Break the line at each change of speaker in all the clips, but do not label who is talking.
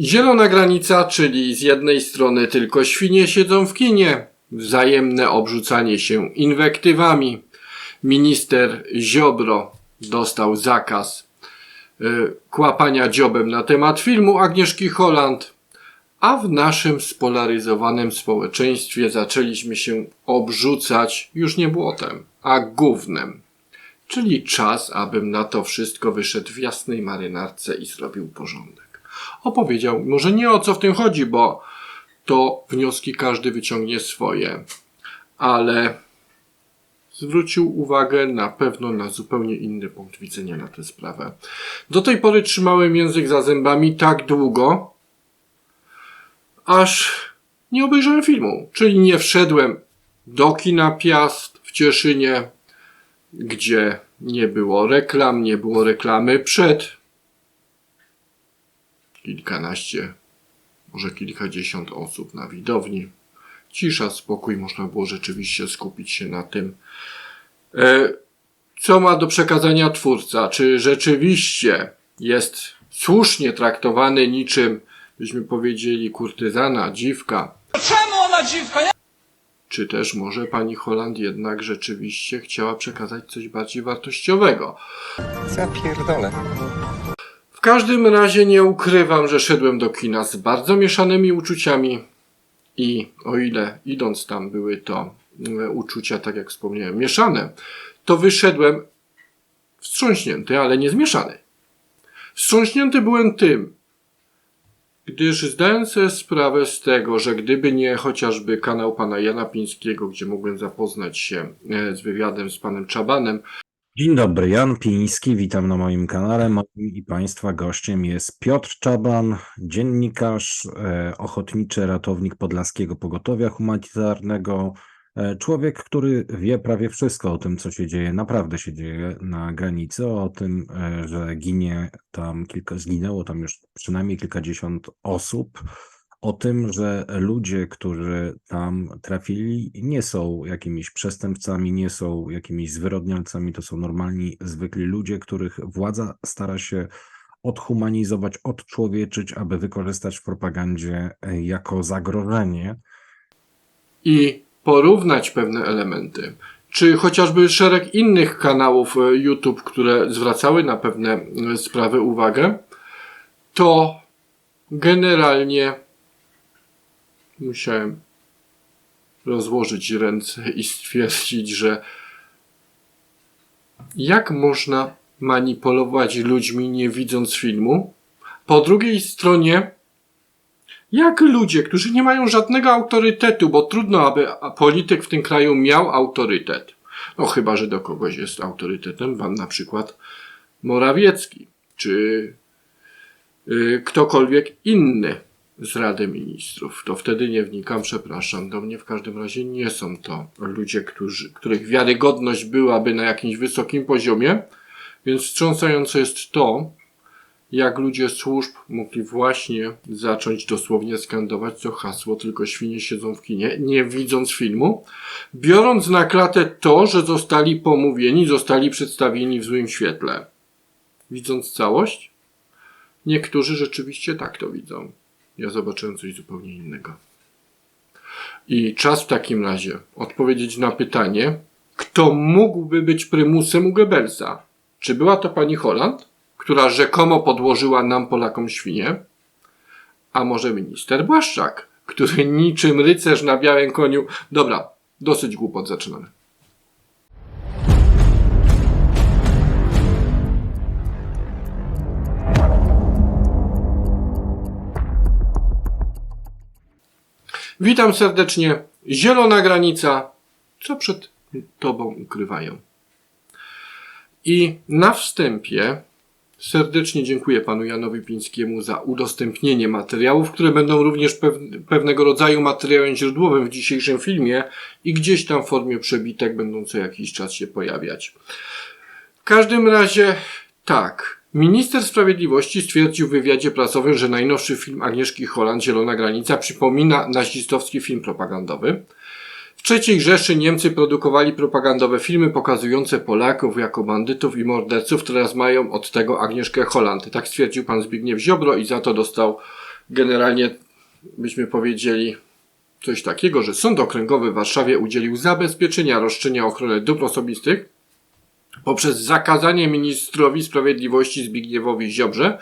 Zielona granica, czyli z jednej strony tylko świnie siedzą w kinie, wzajemne obrzucanie się inwektywami. Minister Ziobro dostał zakaz y, kłapania dziobem na temat filmu Agnieszki Holland, a w naszym spolaryzowanym społeczeństwie zaczęliśmy się obrzucać już nie błotem, a gównem. Czyli czas, abym na to wszystko wyszedł w jasnej marynarce i zrobił porządek. Opowiedział, może nie o co w tym chodzi, bo to wnioski każdy wyciągnie swoje, ale zwrócił uwagę na pewno na zupełnie inny punkt widzenia na tę sprawę. Do tej pory trzymałem język za zębami tak długo, aż nie obejrzałem filmu, czyli nie wszedłem do kina Piast w Cieszynie, gdzie nie było reklam, nie było reklamy przed kilkanaście, może kilkadziesiąt osób na widowni. Cisza, spokój, można było rzeczywiście skupić się na tym, e, co ma do przekazania twórca. Czy rzeczywiście jest słusznie traktowany niczym, byśmy powiedzieli, kurtyzana, dziwka,
Czemu ona dziwka? Ja...
czy też może pani Holland jednak rzeczywiście chciała przekazać coś bardziej wartościowego.
Zapierdolę.
Każdym razie nie ukrywam, że szedłem do kina z bardzo mieszanymi uczuciami i o ile idąc tam były to e, uczucia, tak jak wspomniałem, mieszane, to wyszedłem wstrząśnięty, ale nie zmieszany. Wstrząśnięty byłem tym, gdyż zdałem sobie sprawę z tego, że gdyby nie chociażby kanał pana Jana Pińskiego, gdzie mogłem zapoznać się e, z wywiadem z panem Czabanem,
Dzień dobry, Jan Piński, witam na moim kanale. Moim i Państwa gościem jest Piotr Czaban, dziennikarz, e, ochotniczy ratownik Podlaskiego Pogotowia Humanitarnego. E, człowiek, który wie prawie wszystko o tym, co się dzieje, naprawdę się dzieje na granicy, o tym, e, że ginie tam kilka, zginęło tam już przynajmniej kilkadziesiąt osób o tym, że ludzie, którzy tam trafili, nie są jakimiś przestępcami, nie są jakimiś zwyrodnialcami, to są normalni, zwykli ludzie, których władza stara się odhumanizować, odczłowieczyć, aby wykorzystać w propagandzie e, jako zagrożenie.
i porównać pewne elementy, czy chociażby szereg innych kanałów e, YouTube, które zwracały na pewne e, sprawy uwagę, to generalnie musiałem rozłożyć ręce i stwierdzić, że jak można manipulować ludźmi nie widząc filmu? Po drugiej stronie jak ludzie, którzy nie mają żadnego autorytetu, bo trudno, aby polityk w tym kraju miał autorytet. No chyba, że do kogoś jest autorytetem, pan na przykład Morawiecki, czy y, ktokolwiek inny z Rady Ministrów. To wtedy nie wnikam, przepraszam. Do mnie w każdym razie nie są to ludzie, którzy, których wiarygodność byłaby na jakimś wysokim poziomie, więc wstrząsające jest to, jak ludzie służb mogli właśnie zacząć dosłownie skandować to hasło, tylko świnie siedzą w kinie, nie widząc filmu, biorąc na klatę to, że zostali pomówieni, zostali przedstawieni w złym świetle. Widząc całość, niektórzy rzeczywiście tak to widzą. Ja zobaczyłem coś zupełnie innego. I czas w takim razie odpowiedzieć na pytanie, kto mógłby być prymusem u Goebbelsa? Czy była to pani Holland? która rzekomo podłożyła nam Polakom świnie, a może minister Błaszczak, który niczym rycerz na białym koniu. Dobra, dosyć głupot zaczynamy. Witam serdecznie. Zielona granica. Co przed tobą ukrywają? I na wstępie Serdecznie dziękuję panu Janowi Pińskiemu za udostępnienie materiałów, które będą również pew- pewnego rodzaju materiałem źródłowym w dzisiejszym filmie i gdzieś tam w formie przebitek będą co jakiś czas się pojawiać. W każdym razie tak. Minister Sprawiedliwości stwierdził w wywiadzie prasowym, że najnowszy film Agnieszki Holland Zielona Granica przypomina nazistowski film propagandowy. W III Rzeszy Niemcy produkowali propagandowe filmy pokazujące Polaków jako bandytów i morderców, teraz mają od tego Agnieszkę Holland. Tak stwierdził pan Zbigniew Ziobro i za to dostał generalnie byśmy powiedzieli coś takiego, że Sąd Okręgowy w Warszawie udzielił zabezpieczenia roszczenia o ochronę dóbr osobistych poprzez zakazanie ministrowi sprawiedliwości Zbigniewowi Ziobrze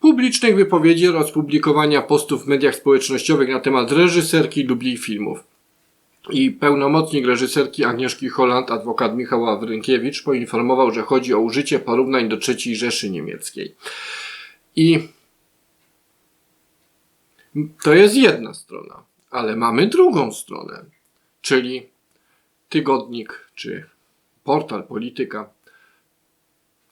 publicznych wypowiedzi oraz publikowania postów w mediach społecznościowych na temat reżyserki jej filmów. I pełnomocnik reżyserki Agnieszki Holland, adwokat Michał Wawrynkiewicz, poinformował, że chodzi o użycie porównań do III Rzeszy Niemieckiej. I to jest jedna strona, ale mamy drugą stronę, czyli tygodnik czy portal Polityka.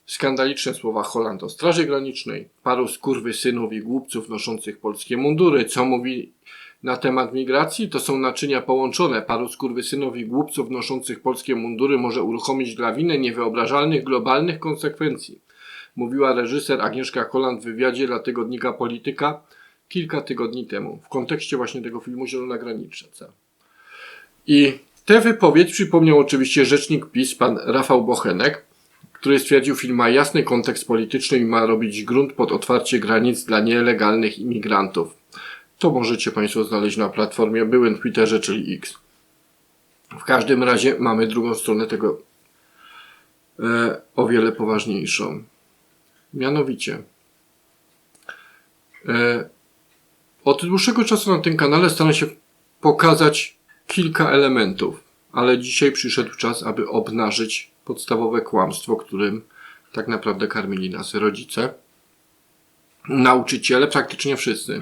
Skandaliczne słowa Holland o Straży Granicznej, paru skurwysynów i głupców noszących polskie mundury. Co mówi na temat migracji? To są naczynia połączone. Paru skurwysynów i głupców noszących polskie mundury może uruchomić lawinę niewyobrażalnych globalnych konsekwencji. Mówiła reżyser Agnieszka Holland w wywiadzie dla tygodnika Polityka kilka tygodni temu, w kontekście właśnie tego filmu Zielona Granica. I tę wypowiedź przypomniał oczywiście rzecznik PiS, pan Rafał Bochenek, który stwierdził, film ma jasny kontekst polityczny i ma robić grunt pod otwarcie granic dla nielegalnych imigrantów. To możecie Państwo znaleźć na platformie byłym Twitterze, czyli X. W każdym razie mamy drugą stronę tego e, o wiele poważniejszą. Mianowicie e, od dłuższego czasu na tym kanale staram się pokazać kilka elementów, ale dzisiaj przyszedł czas, aby obnażyć podstawowe kłamstwo, którym tak naprawdę karmili nas rodzice, nauczyciele, praktycznie wszyscy.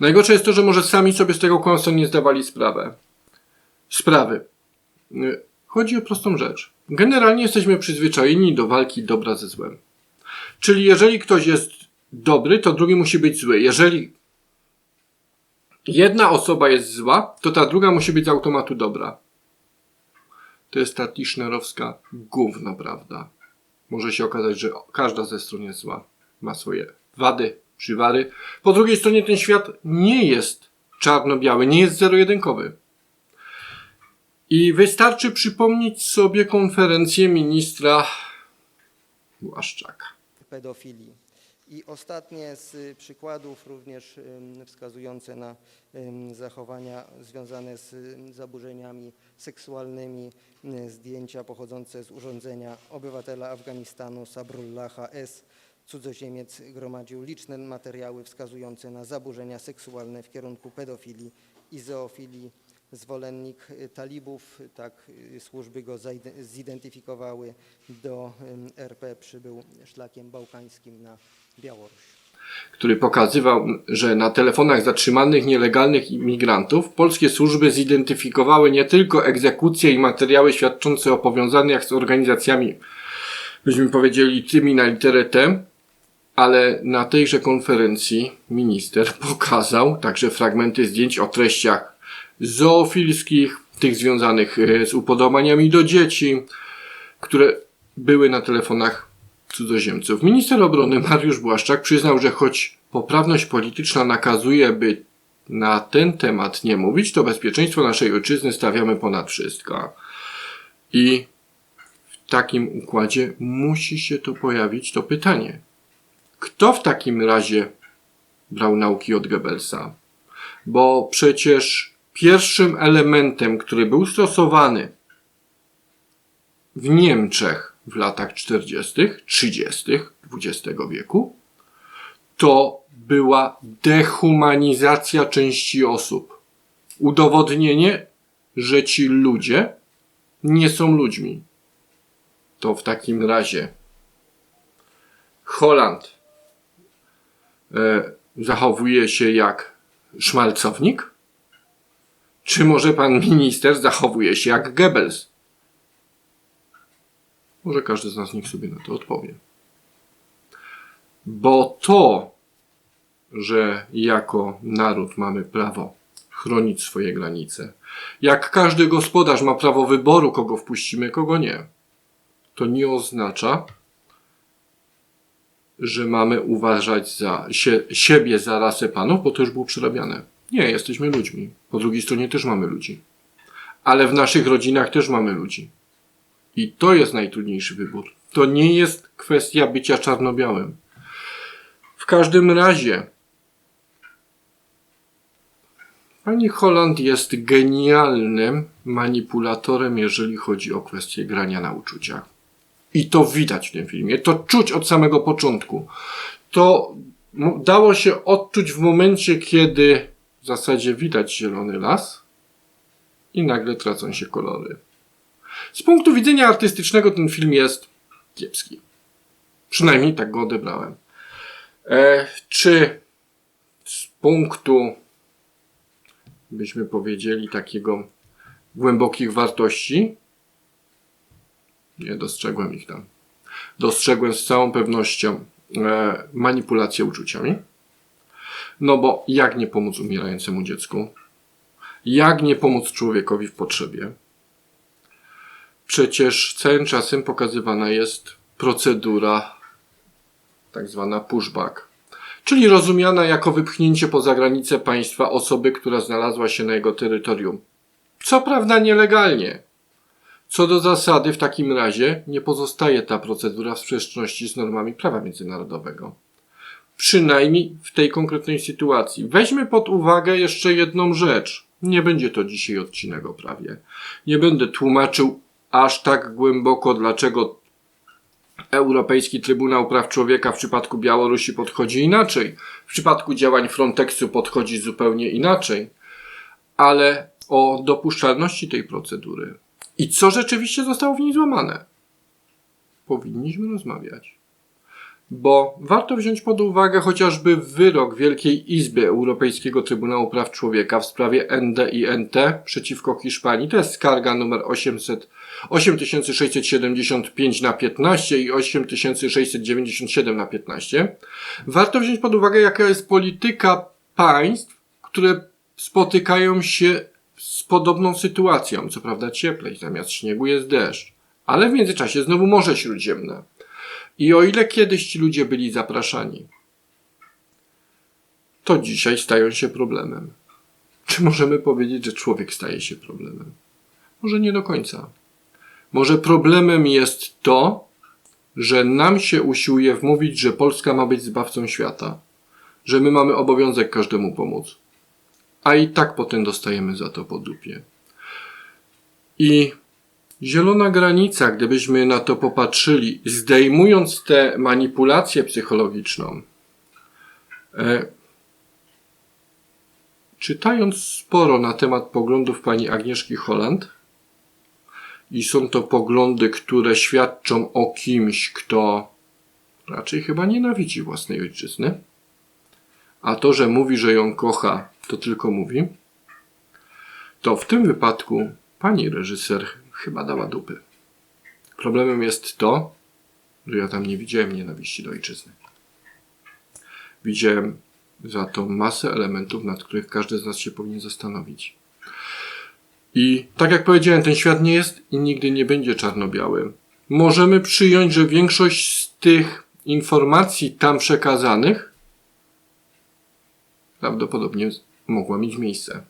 Najgorsze jest to, że może sami sobie z tego kłamstwa nie zdawali sprawę. Sprawy. Chodzi o prostą rzecz. Generalnie jesteśmy przyzwyczajeni do walki dobra ze złem. Czyli jeżeli ktoś jest dobry, to drugi musi być zły. Jeżeli jedna osoba jest zła, to ta druga musi być z automatu dobra. To jest ta tischnerowska gówno, prawda? Może się okazać, że każda ze stron jest zła. Ma swoje wady, przywary. Po drugiej stronie ten świat nie jest czarno-biały, nie jest zero-jedynkowy. I wystarczy przypomnieć sobie konferencję ministra Błaszczaka.
pedofilii. I ostatnie z przykładów, również wskazujące na zachowania związane z zaburzeniami seksualnymi, zdjęcia pochodzące z urządzenia obywatela Afganistanu Sabrullaha S. Cudzoziemiec gromadził liczne materiały wskazujące na zaburzenia seksualne w kierunku pedofilii i zoofilii. Zwolennik y, talibów, tak y, służby go zidentyfikowały, do RP przybył szlakiem bałkańskim na Białoruś.
który pokazywał, że na telefonach zatrzymanych nielegalnych imigrantów polskie służby zidentyfikowały nie tylko egzekucje i materiały świadczące o powiązaniach z organizacjami, byśmy powiedzieli, tymi na literę T, ale na tejże konferencji minister pokazał także fragmenty zdjęć o treściach zoofilskich, tych związanych e, z upodobaniami do dzieci, które były na telefonach cudzoziemców. Minister obrony Mariusz Błaszczak przyznał, że choć poprawność polityczna nakazuje, by na ten temat nie mówić, to bezpieczeństwo naszej ojczyzny stawiamy ponad wszystko. I w takim układzie musi się to pojawić to pytanie. Kto w takim razie brał nauki od Goebbelsa? Bo przecież pierwszym elementem, który był stosowany w Niemczech w latach 40., 30. XX wieku, to była dehumanizacja części osób. Udowodnienie, że ci ludzie nie są ludźmi. To w takim razie Holand e, zachowuje się jak szmalcownik? Czy może pan minister zachowuje się jak Goebbels? Może każdy z nas niech sobie na to odpowie. Bo to, że jako naród mamy prawo chronić swoje granice, jak każdy gospodarz ma prawo wyboru, kogo wpuścimy, kogo nie, to nie oznacza, że mamy uważać za sie, siebie za rasę panów, bo to już było przerabiane. Nie, jesteśmy ludźmi. Po drugiej stronie też mamy ludzi. Ale w naszych rodzinach też mamy ludzi. I to jest najtrudniejszy wybór. To nie jest kwestia bycia czarno-białym. W każdym razie Pani Holland jest genialnym manipulatorem, jeżeli chodzi o kwestię grania na uczuciach. I to widać w tym filmie. To czuć od samego początku. To dało się odczuć w momencie, kiedy w zasadzie widać zielony las i nagle tracą się kolory. Z punktu widzenia artystycznego ten film jest kiepski. Przynajmniej tak go odebrałem. E, czy z punktu, byśmy powiedzieli, takiego głębokich wartości? Nie dostrzegłem ich tam. Dostrzegłem z całą pewnością e, manipulację uczuciami. No bo jak nie pomóc umierającemu dziecku? Jak nie pomóc człowiekowi w potrzebie? Przecież całym czasem pokazywana jest procedura tak zwana pushback, czyli rozumiana jako wypchnięcie poza granice państwa osoby, która znalazła się na jego terytorium. Co prawda nielegalnie. Co do zasady, w takim razie nie pozostaje ta procedura w sprzeczności z normami prawa międzynarodowego. Przynajmniej w tej konkretnej sytuacji. Weźmy pod uwagę jeszcze jedną rzecz. Nie będzie to dzisiaj odcinek o prawie. Nie będę tłumaczył aż tak głęboko, dlaczego Europejski Trybunał Praw Człowieka w przypadku Białorusi podchodzi inaczej. W przypadku działań Frontexu podchodzi zupełnie inaczej. Ale o dopuszczalności tej procedury i co rzeczywiście zostało w niej złamane, powinniśmy rozmawiać. Bo warto wziąć pod uwagę chociażby wyrok Wielkiej Izby Europejskiego Trybunału Praw Człowieka w sprawie ND i NT przeciwko Hiszpanii. To jest skarga numer 800, 8675 na 15 i 8697 na 15. Warto wziąć pod uwagę, jaka jest polityka państw, które spotykają się z podobną sytuacją. Co prawda cieplej, zamiast śniegu jest deszcz. Ale w międzyczasie znowu Morze Śródziemne. I o ile kiedyś ci ludzie byli zapraszani, to dzisiaj stają się problemem. Czy możemy powiedzieć, że człowiek staje się problemem? Może nie do końca. Może problemem jest to, że nam się usiłuje wmówić, że Polska ma być zbawcą świata, że my mamy obowiązek każdemu pomóc, a i tak potem dostajemy za to po dupie. I zielona granica, gdybyśmy na to popatrzyli, zdejmując tę manipulację psychologiczną, e, czytając sporo na temat poglądów pani Agnieszki Holland, i są to poglądy, które świadczą o kimś, kto raczej chyba nienawidzi własnej ojczyzny, a to, że mówi, że ją kocha, to tylko mówi, to w tym wypadku pani reżyser chyba dała dupy. Problemem jest to, że ja tam nie widziałem nienawiści do ojczyzny. Widziałem za to masę elementów, nad których każdy z nas się powinien zastanowić. I tak jak powiedziałem, ten świat nie jest i nigdy nie będzie czarno-biały. Możemy przyjąć, że większość z tych informacji tam przekazanych prawdopodobnie mogła mieć miejsce.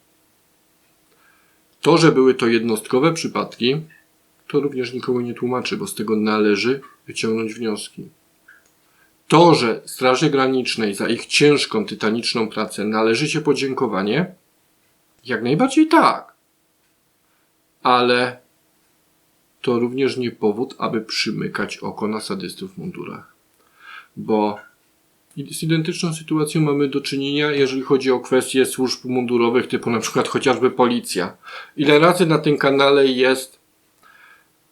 To, że były to jednostkowe przypadki, to również nikogo nie tłumaczy, bo z tego należy wyciągnąć wnioski. To, że Straży Granicznej za ich ciężką, tytaniczną pracę należy się podziękowanie, jak najbardziej tak. Ale to również nie powód, aby przymykać oko na sadystów w mundurach. Bo z identyczną sytuacją mamy do czynienia, jeżeli chodzi o kwestie służb mundurowych, typu na przykład chociażby policja. Ile razy na tym kanale jest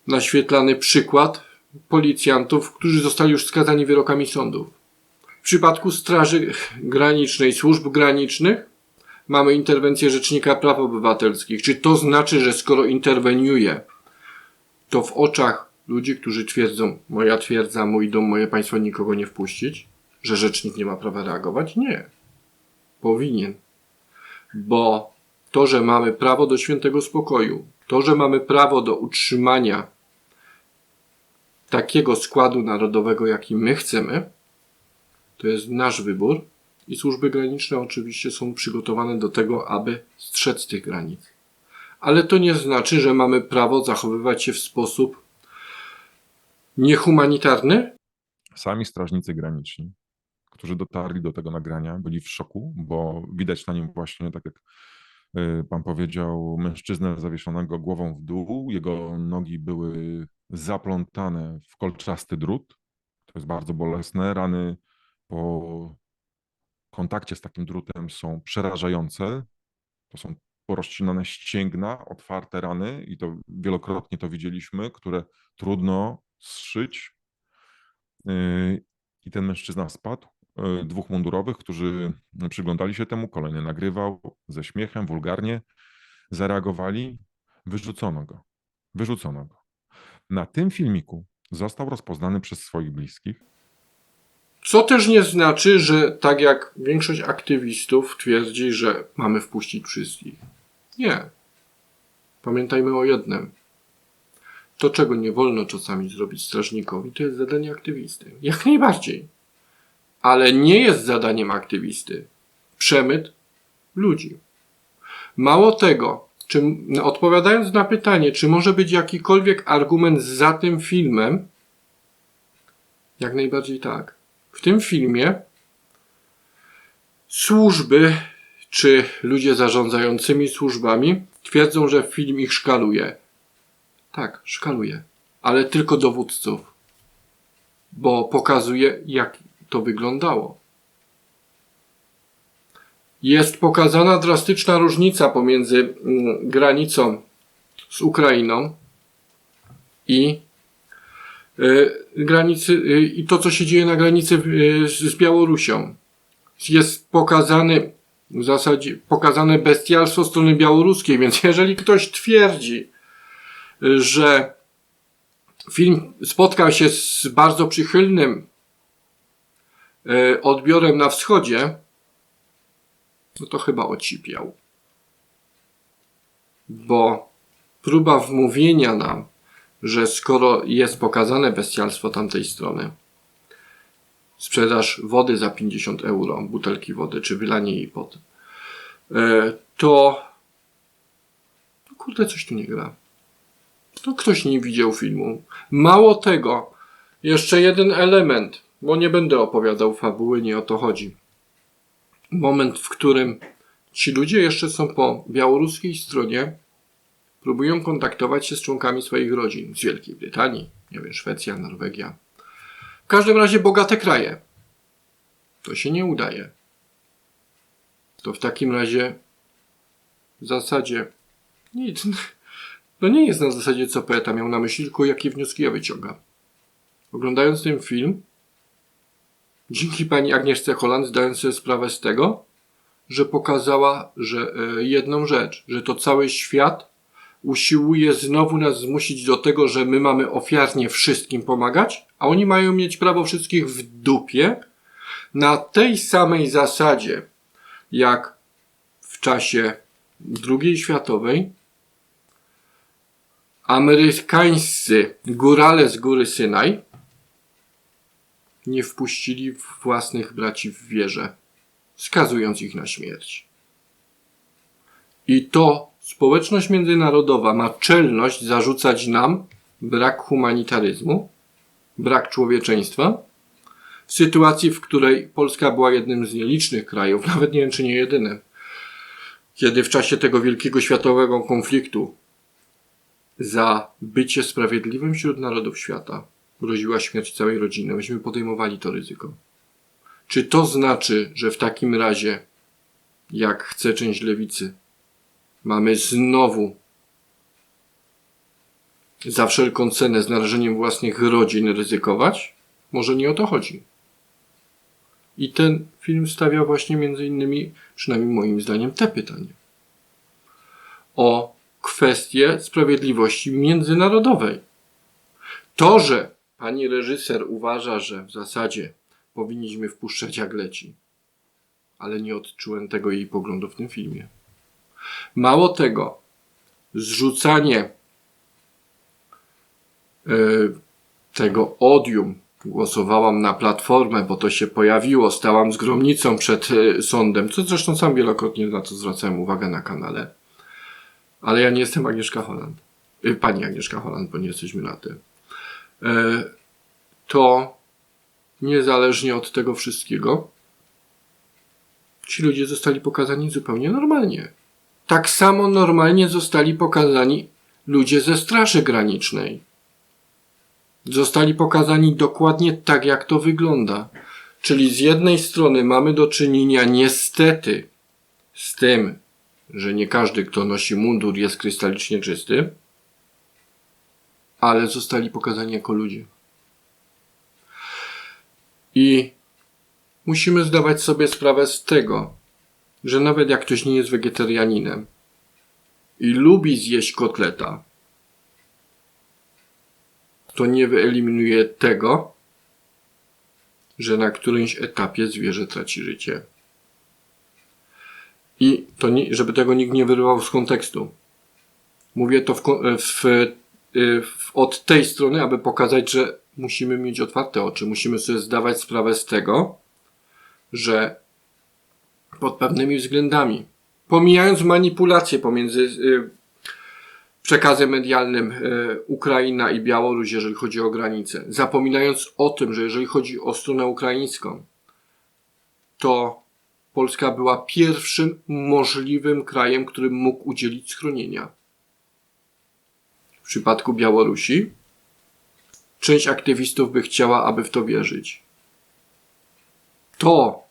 naświetlany przykład policjantów, którzy zostali już skazani wyrokami sądów. W przypadku Straży Granicznej, służb granicznych, mamy interwencję Rzecznika Praw Obywatelskich. Czy to znaczy, że skoro interweniuje, to w oczach ludzi, którzy twierdzą, moja twierdza, mój dom, moje państwo nikogo nie wpuścić, że rzecznik nie ma prawa reagować? Nie. Powinien. Bo to, że mamy prawo do świętego spokoju, to, że mamy prawo do utrzymania takiego składu narodowego, jaki my chcemy, to jest nasz wybór i służby graniczne oczywiście są przygotowane do tego, aby strzec tych granic. Ale to nie znaczy, że mamy prawo zachowywać się w sposób niehumanitarny,
Sami strażnicy graniczni, którzy dotarli do tego nagrania, byli w szoku, bo widać na nim właśnie, tak jak Y, Pan powiedział mężczyznę zawieszonego głową w dół. Jego nogi były zaplątane w kolczasty drut. To jest bardzo bolesne. Rany po kontakcie z takim drutem są przerażające. To są porozcinane ścięgna, otwarte rany i to wielokrotnie to widzieliśmy, które trudno zszyć. Yy, I ten mężczyzna spadł. Yy, Dwóch mundurowych, którzy przyglądali się temu, kolejny nagrywał ze śmiechem, wulgarnie, zareagowali. Wyrzucono go. Wyrzucono go. Na tym filmiku został rozpoznany przez swoich bliskich.
Co też nie znaczy, że tak jak większość aktywistów twierdzi, że mamy wpuścić wszystkich. Nie. Pamiętajmy o jednym. To, czego nie wolno czasami zrobić strażnikowi, to jest zadanie aktywisty. Jak najbardziej. Ale nie jest zadaniem aktywisty przemyt ludzi. Mało tego, czy, odpowiadając na pytanie, czy może być jakikolwiek argument za tym filmem, jak najbardziej tak. W tym filmie służby czy ludzie zarządzającymi służbami twierdzą, że film ich szkaluje. Tak, szkaluje, ale tylko dowódców, bo pokazuje, jak to wyglądało. Jest pokazana drastyczna różnica pomiędzy mm, granicą z Ukrainą i y, granicy y, i to, co się dzieje na granicy y, z Białorusią. Jest pokazany w zasadzie pokazane bestialstwo strony białoruskiej, więc jeżeli ktoś twierdzi, że film spotkał się z bardzo przychylnym odbiorem na wschodzie, no to chyba ocipiał. Bo próba wmówienia nam, że skoro jest pokazane bestialstwo tamtej strony, sprzedaż wody za 50 euro, butelki wody, czy wylanie jej pod, e, to no kurde, coś tu nie gra. To ktoś nie widział filmu. Mało tego, jeszcze jeden element, bo nie będę opowiadał fabuły, nie o to chodzi. Moment, w którym ci ludzie jeszcze są po białoruskiej stronie, próbują kontaktować się z członkami swoich rodzin z Wielkiej Brytanii, nie wiem, Szwecja, Norwegia. W każdym razie bogate kraje. To się nie udaje. To w takim razie w zasadzie nic. No nie jest na zasadzie, co poeta miał na myśli, tylko jakie wnioski ja wyciągam. Oglądając ten film, dzięki pani Agnieszce Holland zdałem sobie sprawę z tego, że pokazała, że e, jedną rzecz, że to cały świat usiłuje znowu nas zmusić do tego, że my mamy ofiarnie wszystkim pomagać, a oni mają mieć prawo wszystkich w dupie na tej samej zasadzie, jak w czasie II światowej. Amerykańscy górale z góry Synaj nie wpuścili własnych braci w wieżę, skazując ich na śmierć. I to społeczność międzynarodowa ma czelność zarzucać nam brak humanitaryzmu, brak człowieczeństwa, w sytuacji, w której Polska była jednym z nielicznych krajów, nawet nie wiem czy nie jedynym, kiedy w czasie tego wielkiego światowego konfliktu za bycie sprawiedliwym wśród narodów świata groziła śmierć całej rodziny. Myśmy podejmowali to ryzyko. Czy to znaczy, że w takim razie, jak chce część lewicy, mamy znowu za wszelką cenę z narażeniem własnych rodzin ryzykować? Może nie o to chodzi. I ten film stawia właśnie między innymi, przynajmniej moim zdaniem, te pytania. O kwestię sprawiedliwości międzynarodowej. To, że pani reżyser uważa, że w zasadzie powinniśmy wpuszczać jak leci, ale nie odczułem tego jej poglądu w tym filmie. Mało tego, zrzucanie e, tego odium, głosowałam na platformę, bo to się pojawiło, stałam z gromnicą przed e, sądem, co zresztą sam wielokrotnie na to zwracałem uwagę na kanale. Ale ja nie jestem Agnieszka Holland. E, Pani Agnieszka Holland, bo nie jesteśmy na tym. E, To niezależnie od tego wszystkiego, ci ludzie zostali pokazani zupełnie normalnie tak samo normalnie zostali pokazani ludzie ze Straży Granicznej. Zostali pokazani dokładnie tak, jak to wygląda. Czyli z jednej strony mamy do czynienia niestety z tym, że nie każdy, kto nosi mundur, jest krystalicznie czysty, ale zostali pokazani jako ludzie. I musimy zdawać sobie sprawę z tego, że nawet jak ktoś nie jest wegetarianinem i lubi zjeść kotleta, to nie wyeliminuje tego, że na którymś etapie zwierzę traci życie. I to nie, żeby tego nikt nie wyrywał z kontekstu. Mówię to w, w, od tej strony, aby pokazać, że musimy mieć otwarte oczy. Musimy sobie zdawać sprawę z tego, że pod pewnymi względami, pomijając manipulacje pomiędzy y, przekazem medialnym y, Ukraina i Białoruś, jeżeli chodzi o granice, zapominając o tym, że jeżeli chodzi o stronę ukraińską, to Polska była pierwszym możliwym krajem, który mógł udzielić schronienia. Przypadku Białorusi część aktywistów by chciała, aby w to wierzyć. To,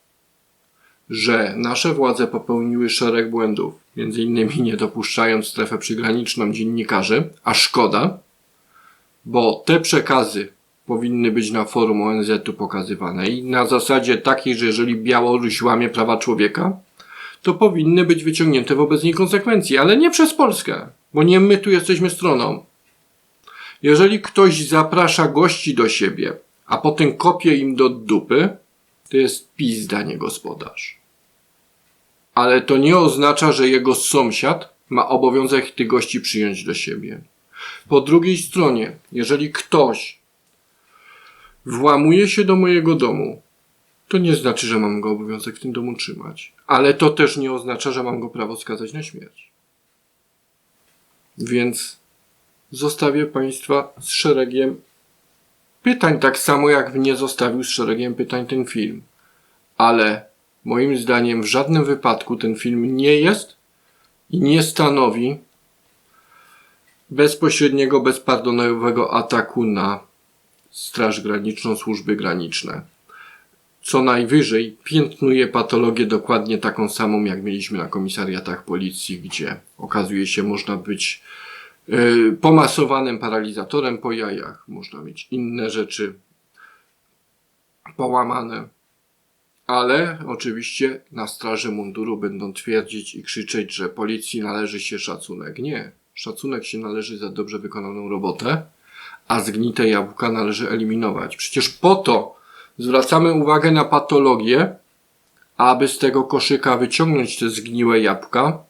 że nasze władze popełniły szereg błędów, między innymi nie dopuszczając strefę przygraniczną dziennikarzy, a szkoda, bo te przekazy powinny być na forum ONZ-u pokazywane i na zasadzie takiej, że jeżeli Białoruś łamie prawa człowieka, to powinny być wyciągnięte wobec niej konsekwencje, ale nie przez Polskę, bo nie my tu jesteśmy stroną. Jeżeli ktoś zaprasza gości do siebie, a potem kopie im do dupy, to jest pizda, nie gospodarz. Ale to nie oznacza, że jego sąsiad ma obowiązek tych gości przyjąć do siebie. Po drugiej stronie, jeżeli ktoś włamuje się do mojego domu, to nie znaczy, że mam go obowiązek w tym domu trzymać. Ale to też nie oznacza, że mam go prawo skazać na śmierć. Więc zostawię Państwa z szeregiem pytań, tak samo jak mnie zostawił z szeregiem pytań ten film. Ale moim zdaniem w żadnym wypadku ten film nie jest i nie stanowi bezpośredniego, bezpardonowego ataku na Straż Graniczną, służby graniczne. Co najwyżej piętnuje patologię dokładnie taką samą, jak mieliśmy na komisariatach policji, gdzie okazuje się można być pomasowanym paralizatorem po jajach, można mieć inne rzeczy połamane. Ale oczywiście na straży munduru będą twierdzić i krzyczeć, że policji należy się szacunek. Nie. Szacunek się należy za dobrze wykonaną robotę, a zgnite jabłka należy eliminować. Przecież po to zwracamy uwagę na patologię, aby z tego koszyka wyciągnąć te zgniłe jabłka,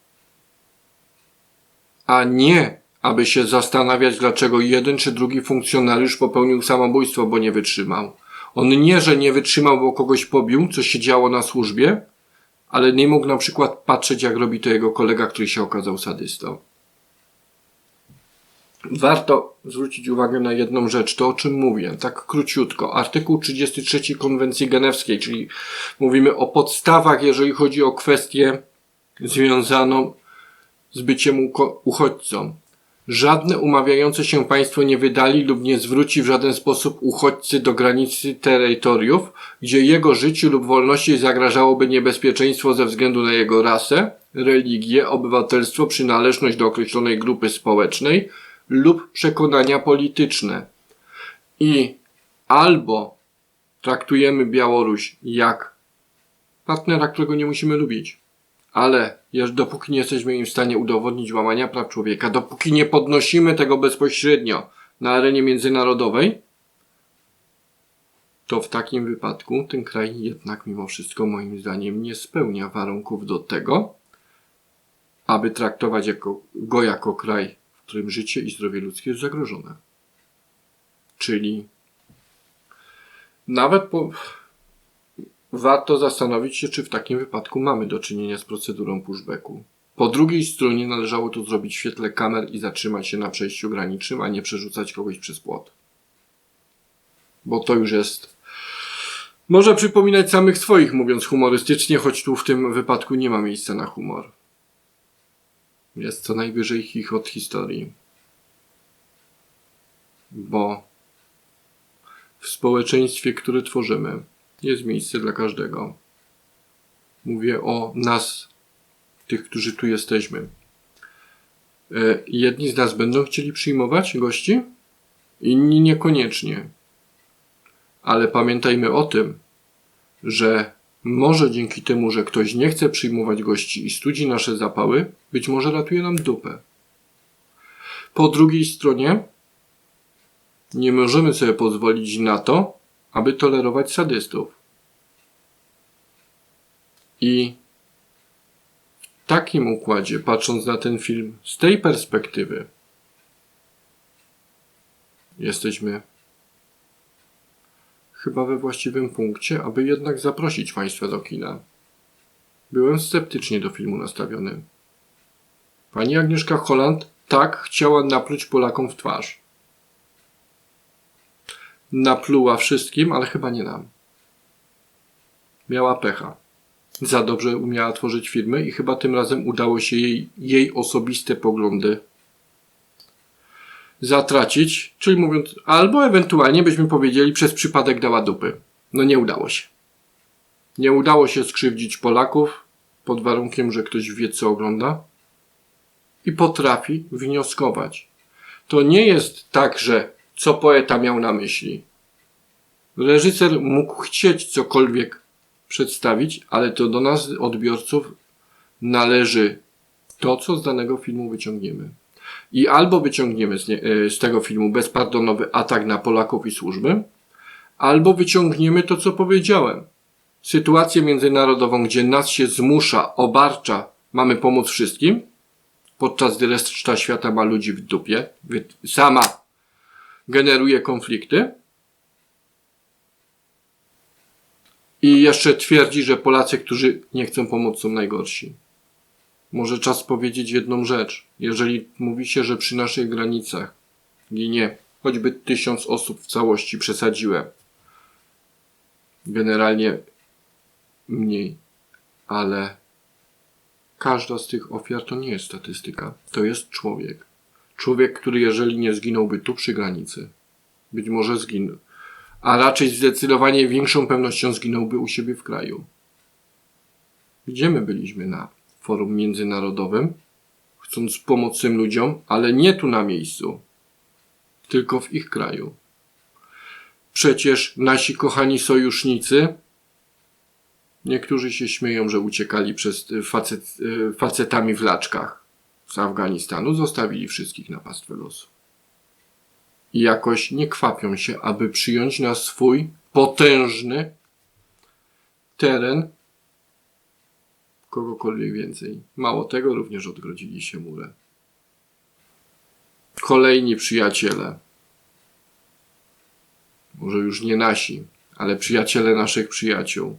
a nie aby się zastanawiać, dlaczego jeden czy drugi funkcjonariusz popełnił samobójstwo, bo nie wytrzymał. On nie, że nie wytrzymał, bo kogoś pobił, co się działo na służbie, ale nie mógł na przykład patrzeć, jak robi to jego kolega, który się okazał sadystą. Warto zwrócić uwagę na jedną rzecz, to o czym mówię, tak króciutko. Artykuł 33 Konwencji Genewskiej, czyli mówimy o podstawach, jeżeli chodzi o kwestię związaną z byciem uchodźcą. Żadne umawiające się państwo nie wydali lub nie zwróci w żaden sposób uchodźcy do granicy terytoriów, gdzie jego życiu lub wolności zagrażałoby niebezpieczeństwo ze względu na jego rasę, religię, obywatelstwo, przynależność do określonej grupy społecznej lub przekonania polityczne. I albo traktujemy Białoruś jak partnera, którego nie musimy lubić, ale dopóki nie jesteśmy im w stanie udowodnić łamania praw człowieka, dopóki nie podnosimy tego bezpośrednio na arenie międzynarodowej, to w takim wypadku ten kraj jednak mimo wszystko moim zdaniem nie spełnia warunków do tego, aby traktować jako, go jako kraj, w którym życie i zdrowie ludzkie jest zagrożone. Czyli nawet po, warto zastanowić się, czy w takim wypadku mamy do czynienia z procedurą pushbacku. Po drugiej stronie należało to zrobić w świetle kamer i zatrzymać się na przejściu granicznym, a nie przerzucać kogoś przez płot. Bo to już jest. Może przypominać samych swoich, mówiąc humorystycznie, choć tu w tym wypadku nie ma miejsca na humor. jest co najwyżej chichot historii. Bo w społeczeństwie, które tworzymy, jest miejsce dla każdego. Mówię o nas, tych, którzy tu jesteśmy. E, Jedni z nas będą chcieli przyjmować gości, inni niekoniecznie. Ale pamiętajmy o tym, że może dzięki temu, że ktoś nie chce przyjmować gości i studzi nasze zapały, być może ratuje nam dupę. Po drugiej stronie, nie możemy sobie pozwolić na to, aby tolerować sadystów. I w takim układzie, patrząc na ten film z tej perspektywy, jesteśmy chyba we właściwym punkcie, aby jednak zaprosić Państwa do kina. Byłem sceptycznie do filmu nastawiony. Pani Agnieszka Holland tak chciała napluć Polakom w twarz. Napluła wszystkim, ale chyba nie nam. Miała pecha. Za dobrze umiała tworzyć filmy i chyba tym razem udało się jej, jej osobiste poglądy zatracić, czyli mówiąc, albo ewentualnie byśmy powiedzieli, przez przypadek dała dupy. No nie udało się. Nie udało się skrzywdzić Polaków pod warunkiem, że ktoś wie, co ogląda i potrafi wnioskować. To nie jest tak, że co poeta miał na myśli. Reżyser mógł chcieć cokolwiek przedstawić, ale to do nas, odbiorców, należy to, co z danego filmu wyciągniemy. I albo wyciągniemy z, nie, e, z tego filmu bezpardonowy atak na Polaków i służby, albo wyciągniemy to, co powiedziałem. Sytuację międzynarodową, gdzie nas się zmusza, obarcza, mamy pomóc wszystkim, podczas gdy reszta świata ma ludzi w dupie, sama generuje konflikty. I jeszcze twierdzi, że Polacy, którzy nie chcą pomóc, są najgorsi. Może czas powiedzieć jedną rzecz. Jeżeli mówi się, że przy naszych granicach ginie choćby tysiąc osób w całości, przesadziłem. Generalnie mniej, ale każda z tych ofiar to nie jest statystyka. To jest człowiek. Człowiek, który jeżeli nie zginąłby tu przy granicy, być może zginął, a raczej zdecydowanie większą pewnością zginąłby u siebie w kraju. Gdzie my byliśmy na forum międzynarodowym, chcąc pomóc tym ludziom, ale nie tu na miejscu, tylko w ich kraju. Przecież nasi kochani sojusznicy, niektórzy się śmieją, że uciekali przez facet, e, facetami w laczkach z Afganistanu, zostawili wszystkich na pastwę losu. I jakoś nie kwapią się, aby przyjąć na swój potężny teren kogokolwiek więcej. Mało tego, również odgrodzili się murę. Kolejni przyjaciele. Może już nie nasi, ale przyjaciele naszych przyjaciół.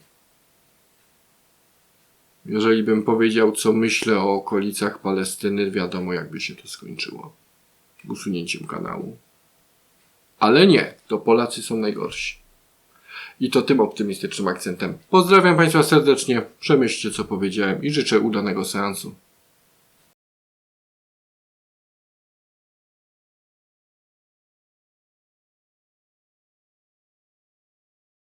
Jeżeli bym powiedział, co myślę o okolicach Palestyny, wiadomo, jakby się to skończyło. Usunięciem kanału. Ale nie, to Polacy są najgorsi. I to tym optymistycznym akcentem. Pozdrawiam Państwa serdecznie, przemyślcie co powiedziałem i życzę udanego seansu.